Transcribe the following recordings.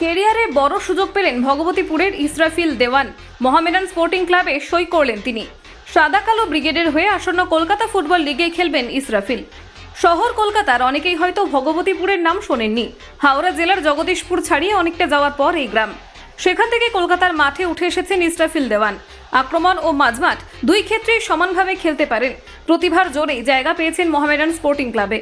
কেরিয়ারে বড় সুযোগ পেলেন ভগবতীপুরের ইসরাফিল দেওয়ান। মহামেডান স্পোর্টিং ক্লাবে সই করলেন তিনি। সাদা কালো ব্রিগেডের হয়ে আসন্ন কলকাতা ফুটবল লিগে খেলবেন ইসরাফিল। শহর কলকাতার অনেকেই হয়তো ভগবতীপুরের নাম শোনেননি। হাওড়া জেলার জগদীশপুর ছাড়িয়ে অনেকটা যাওয়ার পর এই গ্রাম। সেখান থেকে কলকাতার মাঠে উঠে এসেছেন ইসরাফিল দেওয়ান। আক্রমণ ও মাঝমাঠ দুই ক্ষেত্রেই সমানভাবে খেলতে পারেন। প্রতিভার জোরেই জায়গা পেয়েছেন মোহামেডান স্পোর্টিং ক্লাবে।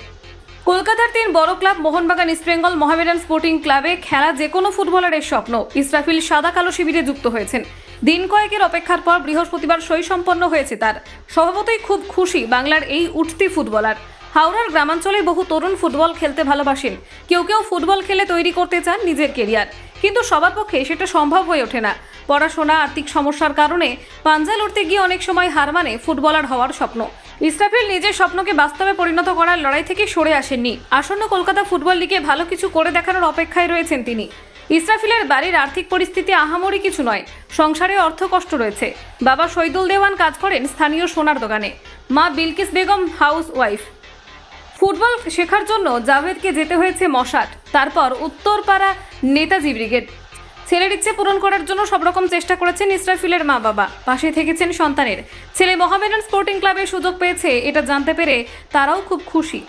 কলকাতার তিন বড় ক্লাব মোহনবাগান ইস্টবেঙ্গল মোহামেডান স্পোর্টিং ক্লাবে খেলা যে কোনো ফুটবলারের স্বপ্ন। ইসরাফিল সাদা কালো শিবিরে যুক্ত হয়েছেন। দিন কয়েকের অপেক্ষার পর বৃহস্পতিবার সই সম্পন্ন হয়েছে তার। স্বভাবতই খুব খুশি বাংলার এই উঠতি ফুটবলার। হাওড়ার গ্রামাঞ্চলে বহু তরুণ ফুটবল খেলতে ভালোবাসেন। কেউ কেউ ফুটবল খেলে তৈরি করতে চান নিজের কেরিয়ার। কিন্তু সবার পক্ষে সেটা সম্ভব হয়ে ওঠে না। পড়াশোনা, আর্থিক সমস্যার কারণে পাঞ্জা লড়তে গিয়ে অনেক সময় হার মানে ফুটবলার হওয়ার স্বপ্ন। ইসরাফিল নিজের স্বপ্নকে বাস্তবে পরিণত করার লড়াই থেকে সরে আসেননি। আসন্ন কলকাতা ফুটবল লিগে ভালো কিছু করে দেখানোর অপেক্ষায় রয়েছেন তিনি। ইসরাফিলের বাড়ির আর্থিক পরিস্থিতি আহামরি কিছু নয়, সংসারে অর্থ কষ্ট রয়েছে। বাবা শহীদুল দেওয়ান কাজ করেন স্থানীয় সোনার দোকানে। মা Bilkis Begum house wife. Football শেখার জন্য জাভেদকে যেতে হয়েছে মশাট, তারপর উত্তরপাড়া নেতাজি ব্রিগেড। ছেলের ইচ্ছে পূরণ করার জন্য সব রকম চেষ্টা করেছেন ইসরাফিলের মা বাবা। পাশে থেকেছেন সন্তানের। ছেলে মহামেডান স্পোর্টিং ক্লাবে সুযোগ পেয়েছে, এটা জানতে পেরে তারাও খুব খুশি।